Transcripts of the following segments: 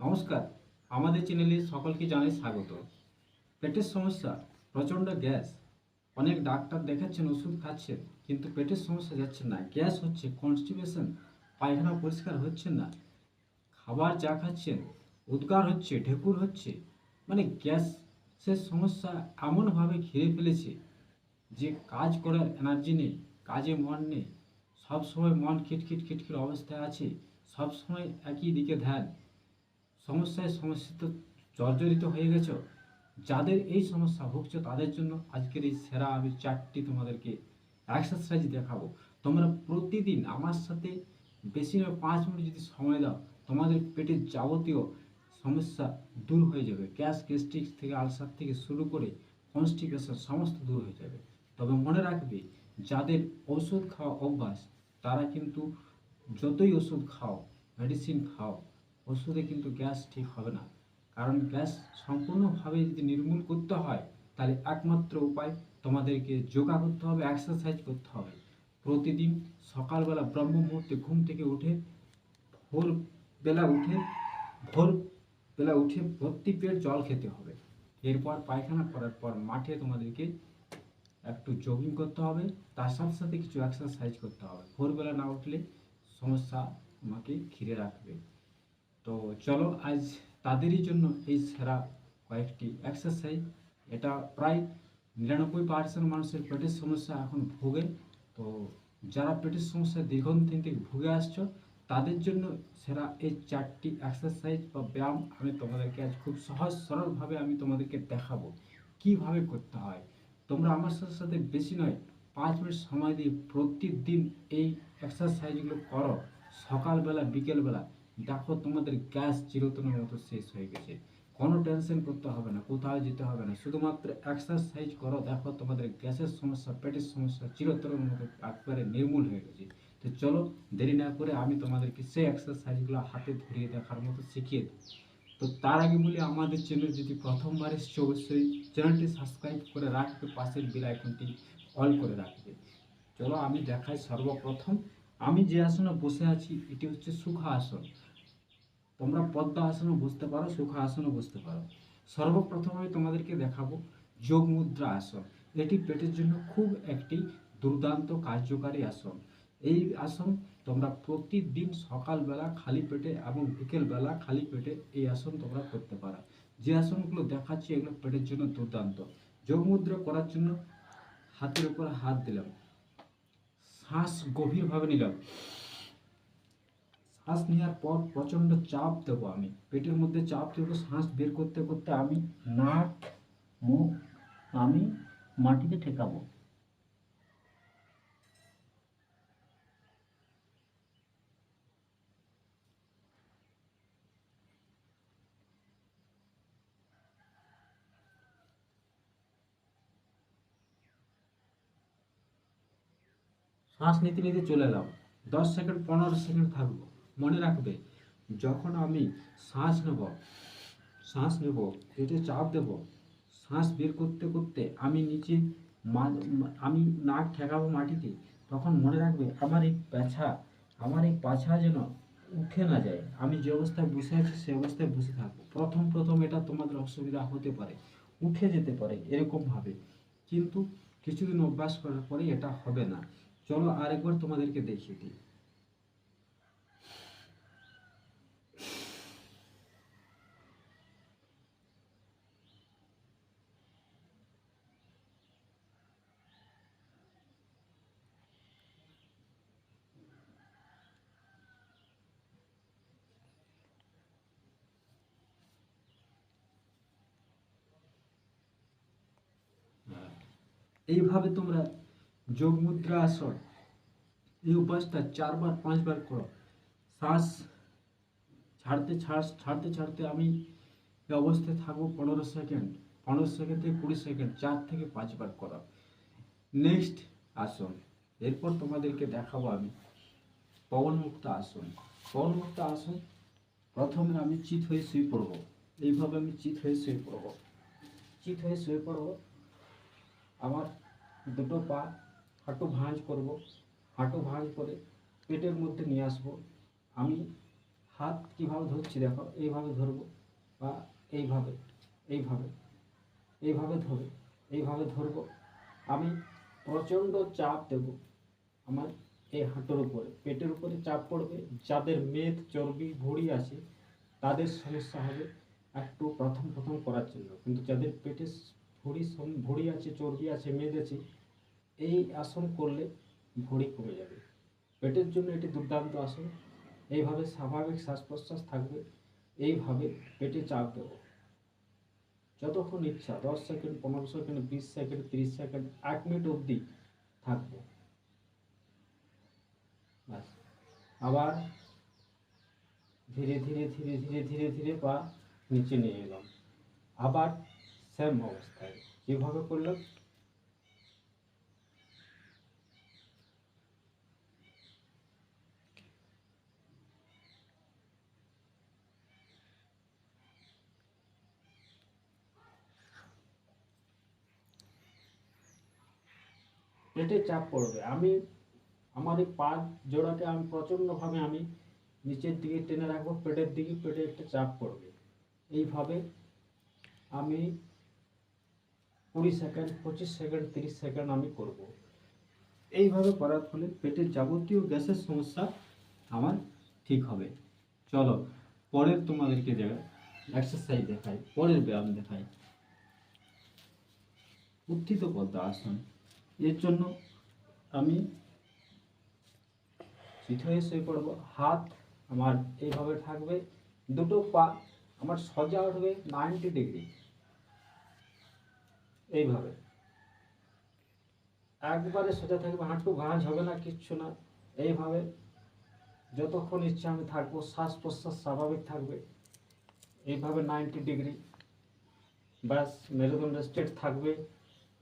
নমস্কার, আমাদের চ্যানেলে সকলকে জানাই স্বাগত। পেটের সমস্যা, প্রচণ্ড গ্যাস। অনেক ডাক্তার দেখাচ্ছেন, ওষুধ খাচ্ছেন, কিন্তু পেটের সমস্যা যাচ্ছে না। গ্যাস হচ্ছে কনস্টিপেশন পায়খানা পরিষ্কার হচ্ছে না। খাবার যা খাচ্ছেন, উদ্গার হচ্ছে, ঢেকুর হচ্ছে। মানে গ্যাসের সমস্যা এমনভাবে ঘিরে ফেলেছে যে কাজ করার এনার্জি নেই, কাজে মন নেই। সবসময় মন খিটখিট খিটখিট অবস্থায় আছে, সবসময় একই দিকে ধ্যান। সমস্যায় সমস্যিত জর্জরিত হয়ে গেছো। যাদের এই সমস্যা ভুগছো, তাদের জন্য আজকের এই সেরা আমি চারটি তোমাদেরকে এক্সারসাইজ দেখাবো। তোমরা প্রতিদিন আমার সাথে বেশি নয়, পাঁচ মিনিট যদি সময় দাও, তোমাদের পেটের যাবতীয় সমস্যা দূর হয়ে যাবে। গ্যাস, গ্যাস্ট্রিক থেকে আলসার থেকে শুরু করে কনস্টিপেশন সমস্ত দূর হয়ে যাবে। তবে মনে রাখবে, যাদের ওষুধ খাওয়া অভ্যাস, তারা কিন্তু যতই ওষুধ খাও মেডিসিন খাও ওষুধে কিন্তু গ্যাস ঠিক হবে না। কারণ গ্যাস সম্পূর্ণভাবে যদি নির্মূল করতে হয়, তাহলে একমাত্র উপায় তোমাদেরকে যোগা করতে হবে এক্সারসাইজ করতে হবে। প্রতিদিন সকালবেলা ব্রহ্ম মুহূর্তে ঘুম থেকে উঠে ভোর বেলা উঠে ভোর বেলা উঠে ভর্তি পেট জল খেতে হবে। এরপর পায়খানা করার পর মাঠে তোমাদেরকে একটু জগিং করতে হবে, তার সাথে সাথে কিছু এক্সারসাইজ করতে হবে। ভোরবেলা না উঠলে সমস্যা আমাকে ঘিরে রাখবে। তো চলো, আজ তাদেরই জন্য এই সেরা কয়েকটি এক্সারসাইজ এটা প্রায় নিরানব্বই পার্সেন্ট মানুষের পেটের সমস্যা এখন ভোগে। তো যারা পেটের সমস্যা দীর্ঘদিন থেকে ভুগে আসছো, তাদের জন্য সেরা এই চারটি এক্সারসাইজ বা ব্যায়াম আমি তোমাদেরকে আজ খুব সহজ সরলভাবে আমি তোমাদেরকে দেখাবো। কীভাবে করতে হয়? তোমরা আমার সাথে সাথে বেশি নয়, পাঁচ মিনিট সময় দিয়ে প্রতিদিন এই এক্সারসাইজগুলো করো। সকালবেলা, বিকেলবেলা। দেখো তোমাদের গ্যাস চিরতনের মতো শেষ হয়ে গেছে। কোনো টেনশন করতে হবে না, কোথাও যেতে হবে না। শুধুমাত্র এক্সারসাইজ করো, দেখো তোমাদের গ্যাসের সমস্যা, পেটের সমস্যা চিরতরের মতো একবারে নির্মূল হয়ে গেছে। তো চলো, দেরি না করে আমি তোমাদেরকে সেই এক্সারসাইজগুলো হাতে ধরিয়ে দেখার মতো শিখিয়ে দিই তো তার আগে বলি, আমাদের চ্যানেল যদি প্রথমবার এসছে অবশ্যই চ্যানেলটি সাবস্ক্রাইব করে রাখবে, পাশের বেল আইকনটি অল করে রাখবে। চলো, আমি দেখাই সর্বপ্রথম। আমি যে আসনে বসে আছি, এটি হচ্ছে সুখা আসন তোমরা পদ্মা আসনে বসতে পারো, সুখা আসনও বসতে পারো। সর্বপ্রথম আমি তোমাদেরকে দেখাবো যোগ মুদ্রা আসন। এটি পেটের জন্য খুব একটি দুর্দান্ত কার্যকারী আসন। এই আসন তোমরা প্রতিদিন সকালবেলা খালি পেটে এবং বিকেলবেলা খালি পেটে এই আসন তোমরা করতে পারো। যে আসনগুলো দেখাচ্ছি এগুলো পেটের জন্য দুর্দান্ত। যোগ মুদ্রা করার জন্য হাতের উপর হাত দিলাম। শ্বাস গভীরভাবে নিলাম। শ্বাস নেওয়ার পর প্রচণ্ড চাপ দেবো আমি। পেটের মধ্যে চাপ দেবো, শ্বাস বের করতে করতে আমি নাক, মুখ, আমি মাটিতে ঠেকাবো। শ্বাস নিতে নিতে চলে এলাম। দশ সেকেন্ড, পনেরো সেকেন্ড থাকব। মনে রাখবে, যখন আমি শ্বাস নেব শ্বাস নেব, পেটে চাপ দেব, শ্বাস বের করতে করতে আমি নিচে আমি নাক ঠেকাবো মাটিতে, তখন মনে রাখবে আমার এই পেছা, আমার এই পাছা যেন উঠে না যায়। আমি যে অবস্থায় বসে আছি, সে অবস্থায় বসে থাকব। প্রথম প্রথম এটা তোমাদের অসুবিধা হতে পারে, উঠে যেতে পারে এরকমভাবে কিন্তু কিছুদিন অভ্যাস করার পরে এটা হবে না। চলো আরেকবার তোমাদেরকে দেখিয়ে দিই। এইভাবে তোমরা যোগ মুদ্রা আসন এই অভ্যাসটা চারবার, পাঁচবার করো। শ্বাস ছাড়তে, ছাড়, ছাড়তে ছাড়তে আমি এই অবস্থায় থাকব পনেরো সেকেন্ড। পনেরো সেকেন্ড থেকে কুড়ি সেকেন্ড, চার থেকে পাঁচবার করো। নেক্সট আসন। এরপর তোমাদেরকে দেখাবো আমি পবনমুক্ত আসন। পবনমুক্ত আসন, প্রথমে আমি চিত হয়ে শুয়ে পড়ব। এইভাবে আমি চিত হয়ে শুয়ে পড়ব। চিত হয়ে শুয়ে পড়ব। আমার দুটো পা, হাঁটু ভাঁজ করব। হাঁটু ভাঁজ করে পেটের মধ্যে নিয়ে আসব। আমি হাত কীভাবে ধরছি দেখো, এইভাবে ধরবো বা এইভাবে এইভাবে এইভাবে ধরে এইভাবে ধরবো। আমি প্রচণ্ড চাপ দেব আমার এই হাঁটুর উপরে। পেটের উপরে চাপ পড়বে, যাদের মেদ, চর্বি, ভুঁড়ি আছে তাদের সমস্যা হবে একটু প্রথম প্রথম করার জন্য। কিন্তু যাদের পেটে ভুঁড়ি ভুঁড়ি আছে, চর্বি আছে মেদ আছে এই আসন করলে ভুঁড়ি কমে যাবে। পেটের জন্য এটি দুর্দান্ত আসন। এইভাবে স্বাভাবিক শ্বাস প্রশ্বাস থাকবে, এইভাবে পেটে চাপ দেবো। যতক্ষণ ইচ্ছা, দশ সেকেন্ড, পনেরো সেকেন্ড, বিশ সেকেন্ড, তিরিশ সেকেন্ড, এক মিনিট অবধি থাকব। ব্যাস। আবার ধীরে ধীরে ধীরে ধীরে ধীরে ধীরে পা নিচে নিয়ে এলাম। আবার সেম অবস্থায় যেভাবে করলাম? পেটে চাপ পড়বে। আমি, আমার এই পা জোড়াকে আমি প্রচণ্ডভাবে আমি নিচের দিকে টেনে রাখব, পেটের দিকে পেটে একটা চাপ পড়বে। এইভাবে আমি কুড়ি সেকেন্ড, পঁচিশ সেকেন্ড, তিরিশ সেকেন্ড আমি করব। এইভাবে করার ফলে পেটের যাবতীয় গ্যাসের সমস্যা আমার ঠিক হবে। চলো, পরের তোমাদেরকে এক্সারসাইজ দেখাই, পরের ব্যায়াম দেখাই। উত্থিত পদ্মা আসন। এর জন্য আমি চিত শুয়ে পড়ব। হাত আমার এইভাবে থাকবে। দুটো পা আমার সজা উঠবে নাইনটি ডিগ্রি এইভাবে। একবারে সোজা থাকবে হাঁটু ভাঁজ হবে না, কিচ্ছু না। এইভাবে যতক্ষণ ইচ্ছা আমি থাকব, শ্বাস প্রশ্বাস স্বাভাবিক থাকবে। এইভাবে নাইনটি ডিগ্রি ব্যাস, মেরুদণ্ড স্ট্রেট থাকবে।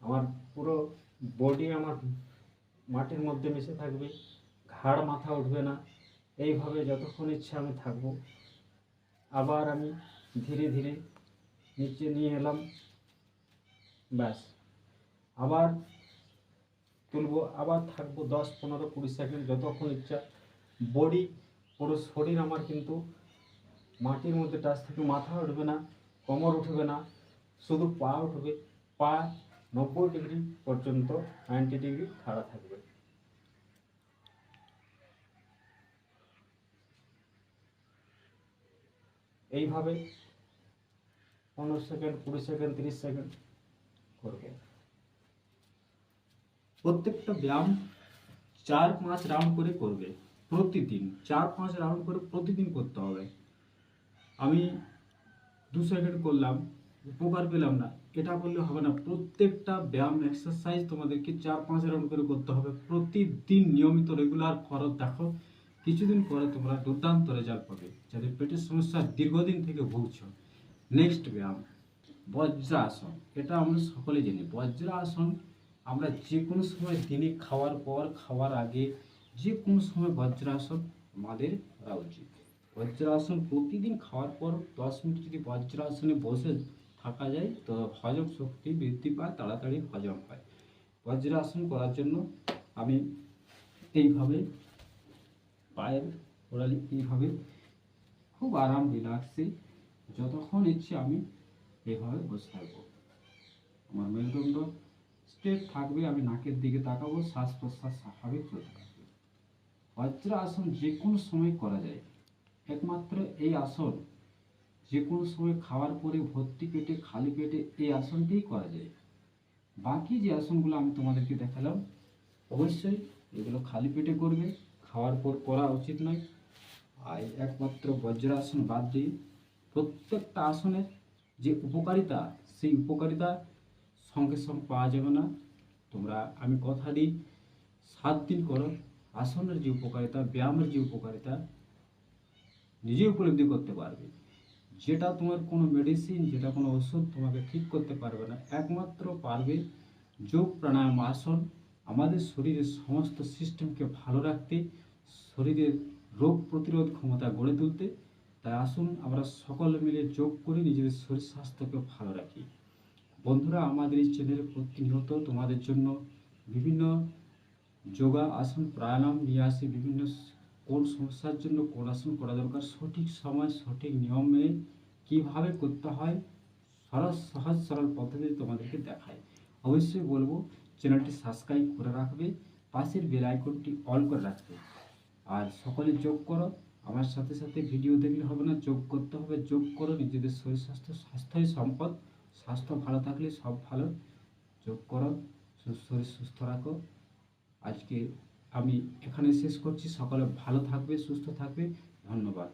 আমার পুরো বডি আমার মাটির মধ্যে মিশে থাকবে। ঘাড়, মাথা উঠবে না। এইভাবে যতক্ষণ ইচ্ছা আমি থাকব। আবার আমি ধীরে ধীরে নিচে নিয়ে এলাম। ব্যাস। আবার তুলবো, আবার থাকব দশ, পনেরো, কুড়ি সেকেন্ড, যতক্ষণ ইচ্ছা। বডি, পুরো শরীর আমার কিন্তু মাটির মধ্যে টাচ থেকে মাথা উঠবে না, কোমর উঠবে না, শুধু পা উঠবে। পা নব্বই ডিগ্রি পর্যন্ত নাইনটি ডিগ্রি খাড়া থাকবে। এইভাবে পনেরো সেকেন্ড, কুড়ি সেকেন্ড, তিরিশ সেকেন্ড করবে। প্রত্যেকটা ব্যায়াম চার পাঁচ রাউন্ড করে করবে প্রতিদিন। চার পাঁচ রাউন্ড করে প্রতিদিন করতে হবে। আমি দু সেকেন্ড করলাম, উপকার পেলাম না। এটা করলে হবে না, প্রত্যেকটা ব্যায়াম এক্সারসাইজ তোমাদেরকে চার পাঁচ রাউন্ড করে করতে হবে। প্রতিদিন নিয়মিত রেগুলার করো, দেখো, কিছুদিন পরে তোমরা দুর্দান্ত রেজাল্ট পাবে। যাদের পেটের সমস্যা দীর্ঘদিন থেকে ভুগছ নেক্সট ব্যায়াম। বজ্রাসন, এটা আমরা সকলে জানি। বজ্রাসন আমরা যে কোনো সময় দিনে খাওয়ার পর, খাওয়ার আগে যে কোনো সময় বজ্রাসন আমাদের করা উচিত। বজ্রাসন প্রতিদিন খাওয়ার পর দশ মিনিট যদি বজ্রাসনে বসে থাকা যায়, তো হজম শক্তি বৃদ্ধি পায়, তাড়াতাড়ি হজম হয়। বজ্রাসন করার জন্য আমি এইভাবে পায়ের গোড়ালি এইভাবে খুব আরাম রিল্যাক্সে যতক্ষণ ইচ্ছে আমি এইভাবে বসে থাকব। আমার মেরুদণ্ড স্ট্রেট থাকবে, আমি নাকের দিকে তাকাবো, শ্বাস প্রশ্বাস স্বাভাবিক চলতে থাকবে। বজ্র আসন যে কোনো সময় করা যায়। একমাত্র এই আসন, যে কোনো সময় খাওয়ার পরে ভর্তি পেটে, খালি পেটে এই আসনটিই করা যায়। বাকি যে আসনগুলো আমি তোমাদেরকে দেখালাম, অবশ্যই এগুলো খালি পেটে করবে, খাওয়ার পর করা উচিত নয়। আর একমাত্র বজ্রাসন বাদ দিয়ে প্রত্যেকটা আসনের যে উপকারিতা, সেই উপকারিতা সঙ্গে সঙ্গে পাওয়া যাবে না। তোমরা, আমি কথা দিই, সাত দিন করো, আসনের যে উপকারিতা, ব্যায়ামের যে উপকারিতা, নিজে উপলব্ধি করতে পারবে। যেটা তোমার কোনো মেডিসিন যেটা কোনো ওষুধ তোমাকে ঠিক করতে পারবে না, একমাত্র পারবে যোগ প্রাণায়াম আসন। আমাদের শরীরের সমস্ত সিস্টেমকে ভালো রাখতে, শরীরের রোগ প্রতিরোধ ক্ষমতা গড়ে তুলতে তাই আসুন আমরা সকলে মিলে যোগ করে নিজেদের শরীর স্বাস্থ্যকে ভালো রাখি। বন্ধুরা, আমাদের এই চ্যানেলে প্রতিনিয়ত তোমাদের জন্য বিভিন্ন যোগা আসন, প্রাণায়াম নিয়ে আসি, বিভিন্ন কোন সমস্যার জন্য কোন আসন করা দরকার, সঠিক সময়, সঠিক নিয়ম মেনে কীভাবে করতে হয় সরস সহজ, সরল পদ্ধতি তোমাদেরকে দেখায় অবশ্যই বলব, চ্যানেলটি সাবস্ক্রাইব করে রাখবে, পাশের বেল আইকনটি অল করে রাখবে। আর সকলে যোগ করো আমার সাথে সাথে ভিডিও দেখলে হবে না, যোগ করতে হবে, যোগ করো, নিজেদের শরীর স্বাস্থ্য, স্বাস্থ্যই সম্পদ। স্বাস্থ্য ভালো থাকলে সব ভালো। যোগ করো শরীর সুস্থ রাখো। আজকে আমি এখানে শেষ করছি। সকলে ভালো থাকবে, সুস্থ থাকবে। ধন্যবাদ।